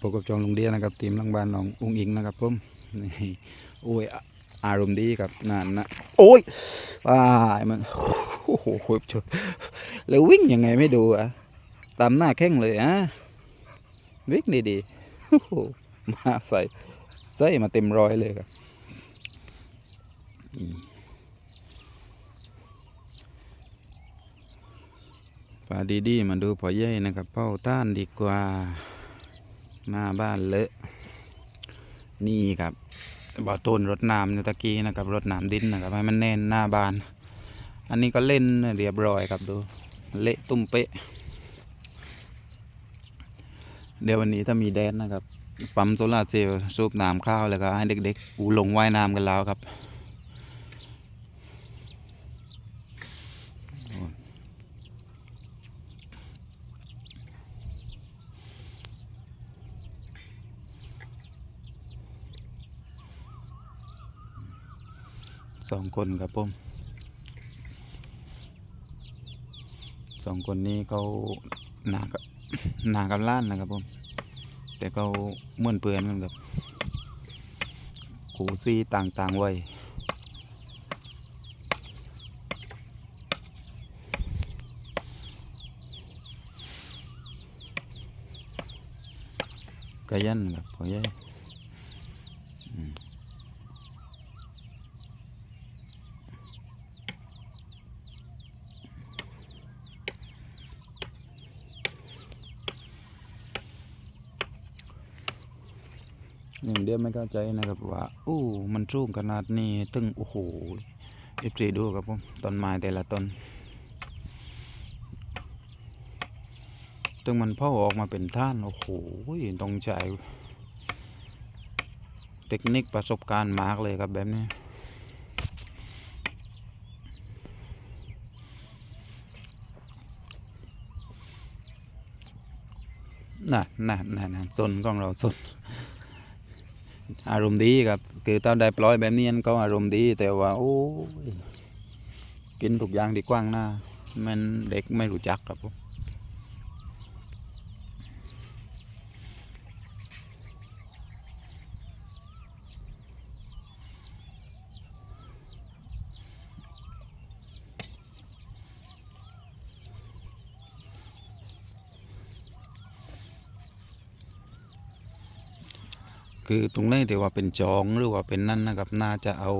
พบกับจองลุงเดียนะครับทีมลังบ้านน้องอุ้งอิงนะครับผมนี่โอ้ยอารมณ์ดีครับนั่นนะโอ้ยว้ามันโอ้โหชนแล้ววิ่งยังไงไม่ดูอะตามหน้าแข้งเลยอะวิ่งดีๆโอ้โหมาใส่ใส่มาเต็มร้อยเลยครับปลาดีๆมาดูพอใหญ่นะครับเป้าต้านดีกว่า หน้าบ้านเลอะ นี่ครับบ่อต้นรถน้ำเนี่ยตะกี้นะครับรถน้ำดินนะครับให้มันแน่นหน้าบ้าน อันนี้ก็เล่นเรียบร้อยครับดู เละตุ้มเป๊ะ เดี๋ยววันนี้ถ้ามีแดดนะครับ ปั๊มโซลาร์เซลล์สูบน้ำข้าวแล้วก็ให้เด็กๆอูลงว่ายน้ำกันแล้วครับ สองคนครับผมสองคนนี้เขาหนากับหนากับล้านนะครับผมแต่เขาม่วนเปือนกันครับกูซีต่างๆไว้กยันครับพอใหญ่อืม อย่างเดียวไม่เข้าใจนะครับว่าโอ้มันสูงขนาดนี้ตึงโอ้โหเอฟซีดูครับผมต้นไม้แต่ละต้นตึงมันเผาออกมาเป็นท่านโอ้โหต้องใช้เทคนิคประสบการณ์มากเลยครับแบบนี้น่ะน่ะน่ะน่ะสนของเราสน อารมณ์ดีครับ คือตอนได้ปล่อยแบบนี้ก็อารมณ์ดีแต่ว่า โอ้ยกินทุกอย่างดีกว้างหน้ามันเด็กไม่รู้จักครับผม คือตรงนี้ที่ว่าเป็นจองหรือว่าเป็นนั่นนะครับน่าจะเอา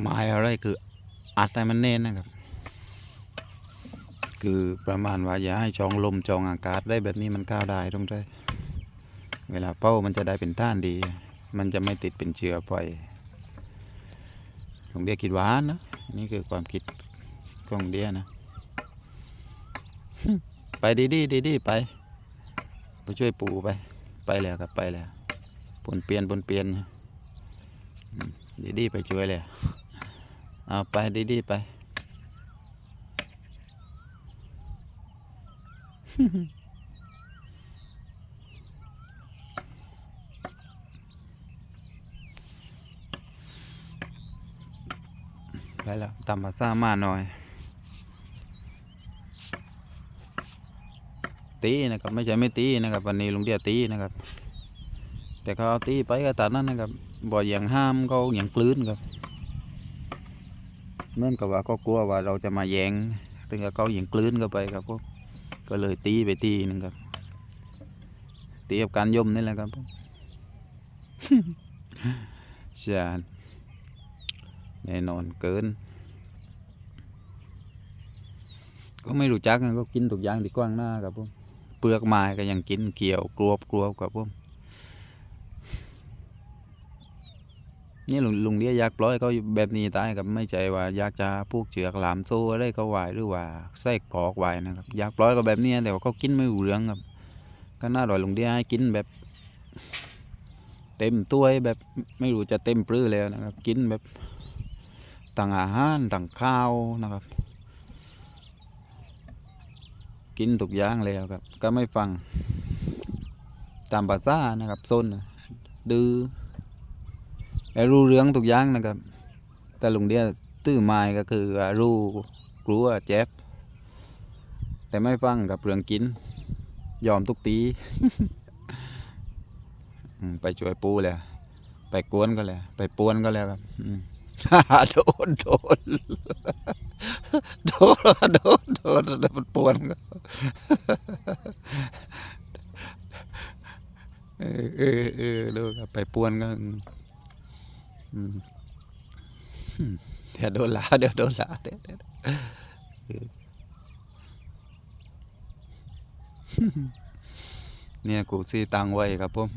ไม้อะไรคืออัดให้มันแน่นนะครับ คือประมาณว่าอย่าให้จองลมจองอากาศได้แบบนี้มันก้าวได้ตรงใจเวลาเป้ามันจะได้เป็นท่านดี มันจะไม่ติดเป็นเชื้อไฟผมเดียคิดหวานนะนี่คือความคิดของเดียนะ ไปดีดีดีดีไป ไปช่วยปู่ไป ไปแล้วครับไปแล้วปนเปลี่ยนปนเปลี่ยนดีดีไปช่วยเลยเอาไปดีดีไปไปแล้วตามภาษามาหน่อย ตีนะครับ ไม่ใช่ไม่ตีนะครับ วันนี้ลุงเดียตีนะครับ แต่เขาตีไปก็ตามนั้นนะครับบ่อย่างห้ามเขาอย่างกลืนครับเหมื่อนกับว่าก็กลัวว่าเราจะมาแยงถึงกับเขาอย่างกลืนเข้าไปครับพวกก็เลยตีไปตีหนึงครับ ตีกับการย่มนี่แหละครับผมใช่แน่นอนเกิน ก็ไม่รู้จักก็กินทุกอย่างที่กว้างหน้าครับผมเป ลือกไม้ก็ยังกินเกี่ยวกรวบกรวบกับผมนี่ลุงลุงเลี้ยอยากปล่อยเขาแบบนี้ตายครับไม่ใจว่าอยากจะพูกเชือกหลามโซ่อะไรเขาไหวหรือว่าไส้กอกไหวนะครับอยากปล่อยก็แบบนี้แต่ว่าเขากินไม่รู้เรื่องครับ ก็น่าอร่อยลุงเลี้ยให้กินแบบ เต็มตัวแบบไม่รู้จะเต็มปลื้อแล้วนะครับ กินแบบต่างอาหารต่างข้าวนะครับ กินทุกอย่างแล้วครับ ก็ไม่ฟังตามภาษานะครับซนดื้อรู้เรื่องทุกอย่างนะครับ แต่ลุงเดียตื้อไม้ก็คือรู้กลัวเจ็บ แต่ไม่ฟังกับเรื่องกิน ยอมทุกตีไปช่วยปูเลยไปกวนก็เลยไปปวนก็แล้วครับโดนโดนโดนโดนโดนโดนปวนก็ เออเออเออดูครับไปปวนก็อืมอืมอืมเดี๋ยวโดนลาเดี๋ยวโดนลาเดี๋ยวเดี๋ยวเนี่ยกูซีตังไว้ครับผม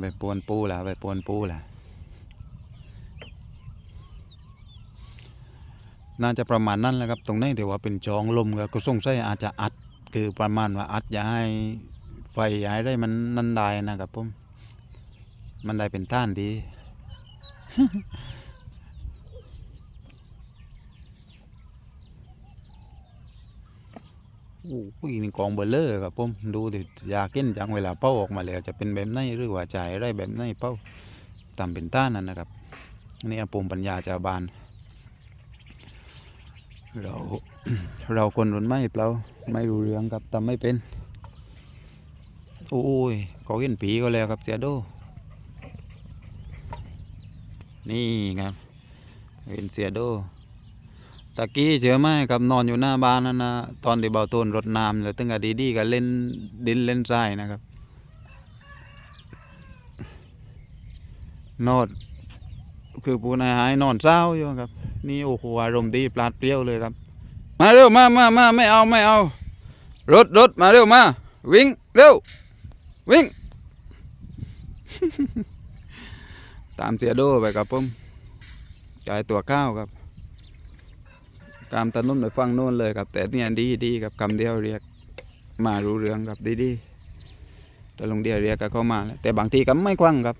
ไปปวนปูล้วไปปวนปูล้ว น่าจะประมาณนั้นแหละครับตรงนี้แต่ว่าเป็นจองลมก็ก็สงสัยอาจจะอัดคือประมาณว่าอัดอย่าให้ไฟย่าให้ได้มันนันได้นะครับผมมันได้เป็นท่านดีโอ้โหนี่กองเบลเลอร์ครับผมดูดิยากกินจังเวลาเป้าออกมาแล้วจะเป็นแบบไหนหรือว่าจ่ายอะไรแบบไหนเป้าตามเป็นต้านนั่นนะครับนี่ปุ่มปัญญาชาวบ้าน เราเราคนรุ่นไม่เปล่าไม่รู้เรื่องครับทำไม่เป็น โอ้ยเขาเห็นผีก็แล้วครับเสียโด นี่ครับ เห็นเสียโดตะกี้เชื่อไหมครับนอนอยู่หน้าบ้านนั่นนะตอนที่เบาต้นรดน้ำแล้วตั้งแต่ดีๆก็เล่นดินเล่นทรายนะครับนอนคือปูนายหายนอนเศร้าอยู่ครับ นี่โอ้โหอารมณ์ดีปลาดเปรี้ยวเลยครับ มาเร็วมามามาไม่เอาไม่เอา รถรถมาเร็วมา วิ่งเร็ว วิ่ง ตามเสียโดไปครับผมกายตัวข้าวครับ ตามถนนไปฟังโน่นเลยครับ แต่เนี่ยดีดีครับคำเดียวเรียก มารู้เรื่องครับดีดีแต่ลงเดียวเรียกก็เข้ามาแล้วแต่บางทีก็ไม่ควังครับ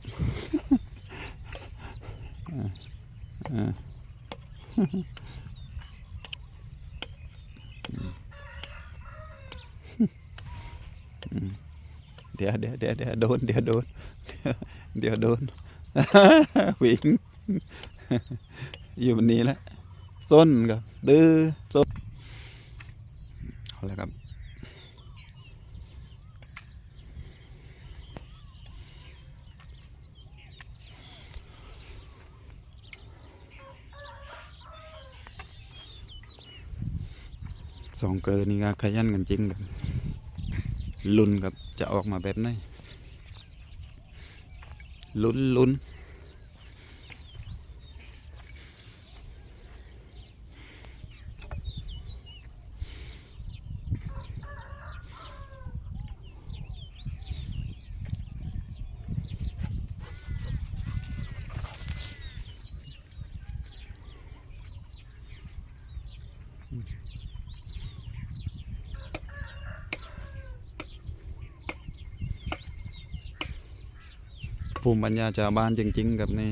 อ่า เดี๋ยวเดี๋ยวเดี๋ยวเดี๋ยวโดนเดี๋ยวโดนเดี๋ยวโดนวิ่งอยู่บนนี้แล้วส้นครับดื้อส้นเอาละครับ สองเกลอนี่ก็ขยันกันจริงครับลุ้นครับจะออกมาแบบไหนลุ้นลุ้น ภูมิปัญญาชาวบ้านจริง ๆ กับนี่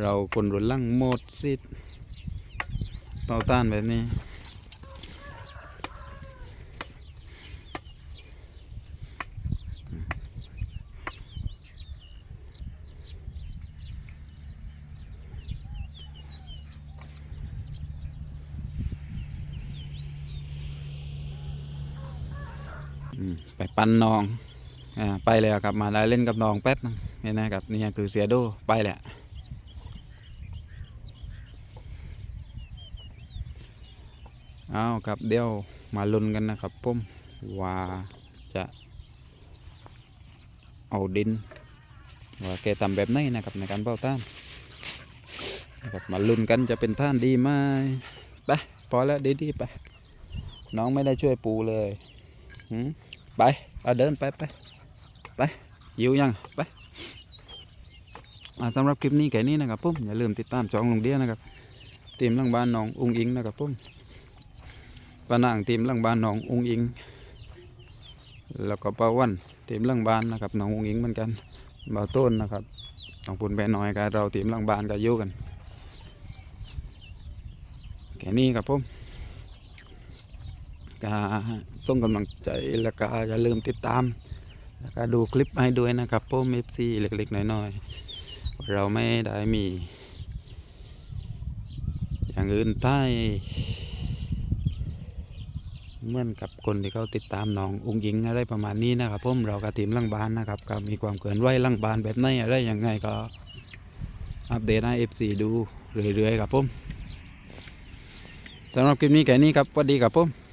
เราคนรุ่นหลังหมดสิทธิ์ต่อต้านแบบนี้ ไปปั้นน้อง อ่า ไปแล้วครับ มาได้เล่นกับน้องแป๊บนึง นี่นะครับนี่คือเสียโดไปแหละเอาครับเดี๋ยวมาลุ้นกันนะครับผมว่าจะเอาดินว่าแกทำแบบไหนนะครับในการเป่าต้านนะครับมาลุ้นกันจะเป็นท่านดีไหมไปพอแล้วดีๆไปน้องไม่ได้ช่วยปูเลยไปเอาเดินไปไปไปหิวยังไป สำหรับคลิปนี้แค่นี้นะครับผมอย่าลืมติดตามจองลงเดียนะครับทีมหลังบ้านน้องอุ้งอิงนะครับผมปานางทีมหลังบ้านน้องอุ้งอิง แล้วก็ป้าวันทีมหลังบ้านนะครับน้องอุ้งอิงเหมือนกันบ่าวต้นนะครับน้องปุ่นแปน้อยกับเราทีมหลังบ้านก็อยู่กันแค่นี้ครับผมก็ส่งกำลังใจแล้วก็อย่าลืมติดตาม แล้วก็ดูคลิปให้ด้วยนะครับโป้มเอฟซีเล็กๆน้อยๆ เราไม่ได้มี อย่างอื่นท้เหมือนกับคนที่เขาติดตามน้ององค์หญิงอะไรประมาณนี้นะครับผมเรากับทีมลังบานนะครับก็มีความเกินไหวลังบานแบบไหนอะไรยังไงก็อัปเดตให้เอฟซีดูเรื่อยๆครับผมสำหรับคลิปนี้แค่นี้ครับสวัสดีครับผม